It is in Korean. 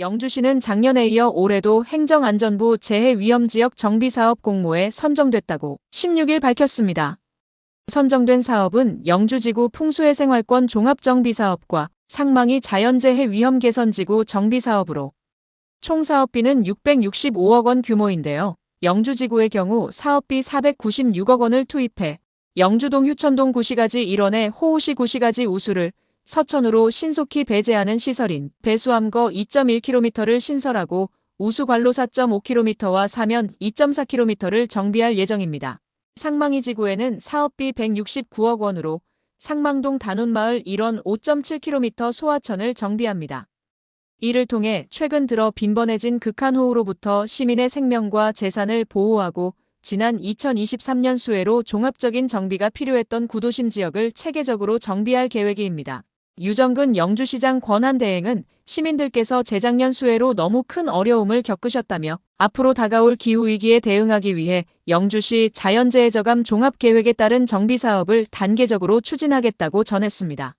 영주시는 작년에 이어 올해도 행정안전부 재해위험지역 정비사업 공모에 선정됐다고 16일 밝혔습니다. 선정된 사업은 영주지구 풍수해생활권 종합정비사업과 상망이 자연재해 위험개선지구 정비사업으로 총 사업비는 665억 원 규모인데요. 영주지구의 경우 사업비 496억 원을 투입해 영주동 휴천동 구시가지 일원의 호우시 구시가지 우수를 서천으로 신속히 배제하는 시설인 배수암거 2.1km를 신설하고 우수관로 4.5km와 사면 2.4km를 정비할 예정입니다. 상망이 지구에는 사업비 169억 원으로 상망동 단운마을 1원 5.7km 소하천을 정비합니다. 이를 통해 최근 들어 빈번해진 극한호우로부터 시민의 생명과 재산을 보호하고 지난 2023년 수해로 종합적인 정비가 필요했던 구도심 지역을 체계적으로 정비할 계획입니다. 유정근 영주시장 권한대행은 시민들께서 재작년 수해로 너무 큰 어려움을 겪으셨다며 앞으로 다가올 기후위기에 대응하기 위해 영주시 자연재해 저감 종합계획에 따른 정비사업을 단계적으로 추진하겠다고 전했습니다.